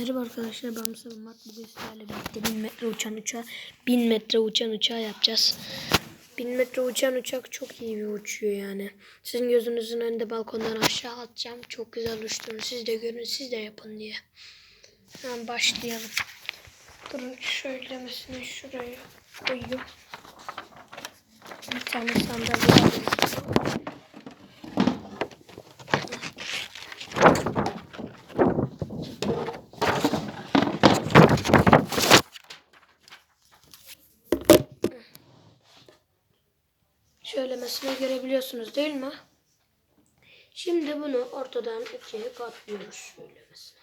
Merhaba arkadaşlar ben Mustafa Mat. Bugün sizlerle birlikte 1000 metre uçan uçağı 1000 metre uçan uçağı yapacağız. 1000 metre uçan uçak çok iyi bir uçuyor yani. Sizin gözünüzün önünde balkondan aşağı atacağım. Çok güzel uçtuğunu siz de görün siz de yapın diye. Hemen başlayalım. Durun şöylemesine şuraya koyayım. Bir tane sandalye alayım. Şöylemesine görebiliyorsunuz değil mi? Şimdi bunu ortadan ikiye katlıyoruz şöylemesine.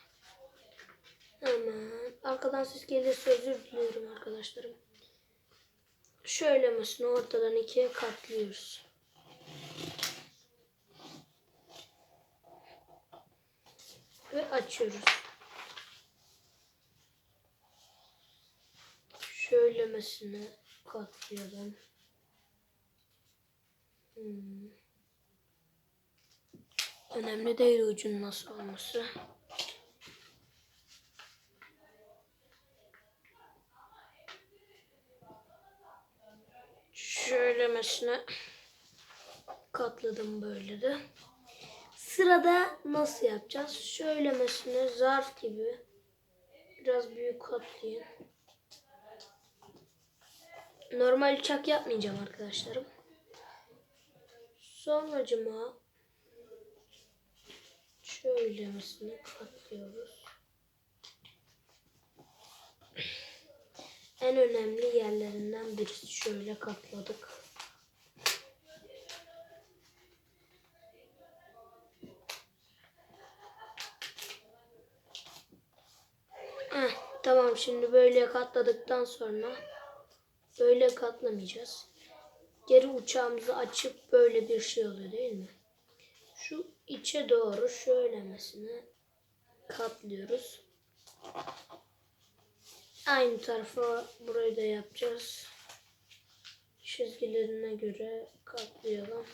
Hemen arkadan ses gelirse özür diliyorum arkadaşlarım. Şöylemesine ortadan ikiye katlıyoruz. Ve açıyoruz. Şöylemesine katlayalım. Hmm. Önemli değil ucun nasıl olması. Şöylemesine katladım böyle de. Sırada nasıl yapacağız? Şöylemesine zarf gibi biraz büyük katlayayım. Normal uçak yapmayacağım arkadaşlarım. Sonracıma şöylemesine katlıyoruz. En önemli yerlerinden birisi şöyle katladık. Heh, tamam şimdi böyle katladıktan sonra böyle katlamayacağız. Geri uçağımızı açıp böyle bir şey oluyor değil mi? Şu içe doğru şöylemesine katlıyoruz. Aynı tarafa burayı da yapacağız. Çizgilerine göre katlayalım.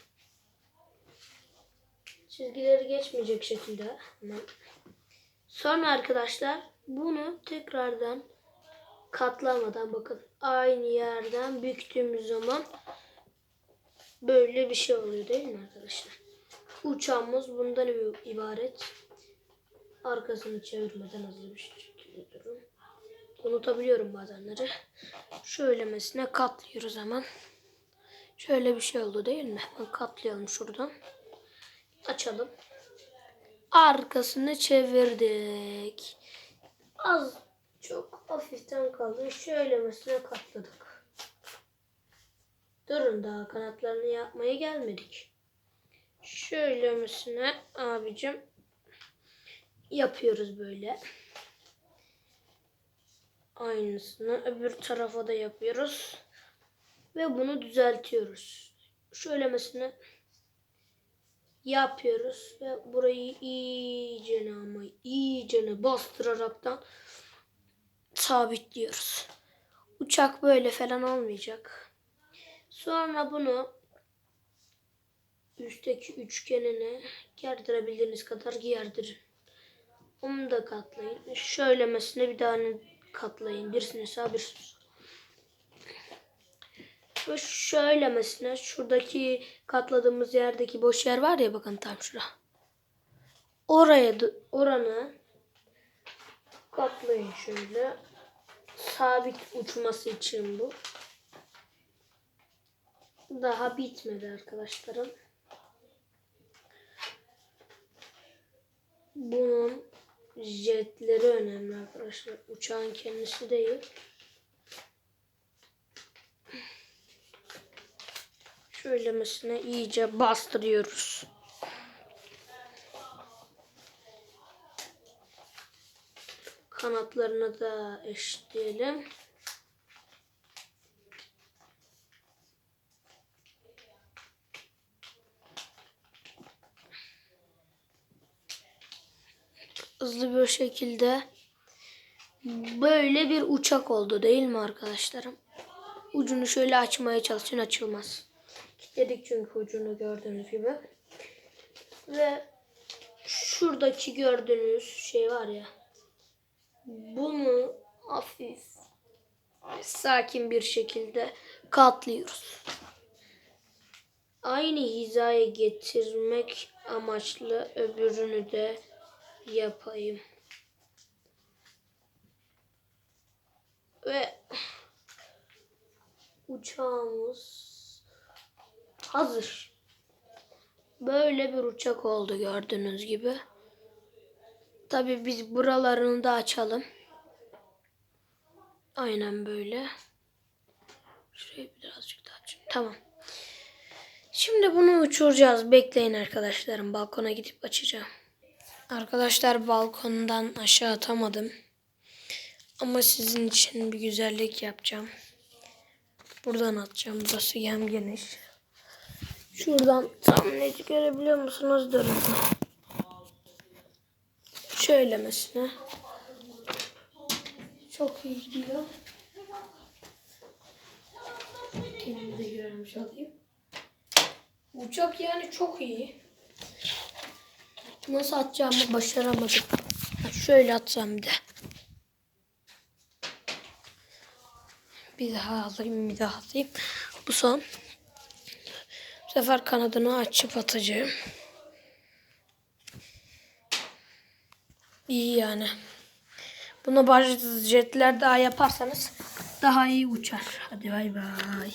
Çizgileri geçmeyecek şekilde. Sonra arkadaşlar bunu tekrardan katlamadan bakın aynı yerden büktüğümüz zaman böyle bir şey oluyor değil mi arkadaşlar? Uçağımız bundan ibaret. Arkasını çevirmeden hızlı bir şekilde durun. Unutabiliyorum bazenleri. Şöylemesine katlıyoruz hemen. Şöyle bir şey oldu değil mi? Hemen katlayalım şuradan. Açalım. Arkasını çevirdik. Az çok hafiften kaldı. Şöylemesine katladık. Durun daha kanatlarını yapmaya gelmedik. Şöylemesine abicim yapıyoruz böyle. Aynısını öbür tarafa da yapıyoruz. Ve bunu düzeltiyoruz. Şöylemesine yapıyoruz ve burayı iyice ama iyice bastıraraktan sabitliyoruz. Uçak böyle falan olmayacak. Sonra bunu üstteki üçgenine gerdirebildiğiniz kadar gerdirin. Onu da katlayın. Şöylemesine bir tane katlayın. Birisini sağ birisini sol. Ve şöylemesine şuradaki katladığımız yerdeki boş yer var ya bakın tam şura. Oraya oranı katlayın şöyle. Sabit uçması için bu. Daha bitmedi arkadaşlarım. Bunun jetleri önemli arkadaşlar. Uçağın kendisi değil. Şöylemesine iyice bastırıyoruz. Kanatlarını da eşitleyelim. Hızlı bir şekilde böyle bir uçak oldu değil mi arkadaşlarım? Ucunu şöyle açmaya çalışın açılmaz. Kilitledik çünkü ucunu gördüğünüz gibi. Ve şuradaki gördüğünüz şey var ya. bunu hafif sakin bir şekilde katlıyoruz. Aynı hizaya getirmek amaçlı öbürünü de yapayım. Ve uçağımız hazır. Böyle bir uçak oldu gördüğünüz gibi. Tabii biz buralarını da açalım. Aynen böyle. Şurayı birazcık daha açayım. Tamam. Şimdi bunu uçuracağız. Bekleyin arkadaşlarım. Balkona gidip açacağım. Arkadaşlar balkondan aşağı atamadım. Ama sizin için bir güzellik yapacağım. Buradan atacağım. Burası hem geniş. Şuradan tam net görebiliyor musunuz? Durun. Şöyle mesela. Çok iyi gidiyor. Kendimi de görmüş olayım. Uçak yani çok iyi. Nasıl atacağımı başaramadım. Şöyle atsam de. Bir daha alayım, bir daha alayım. Bu son. Bu sefer kanadını açıp atacağım. İyi yani. Bunu bazı jetler daha yaparsanız daha iyi uçar. Hadi bay bay.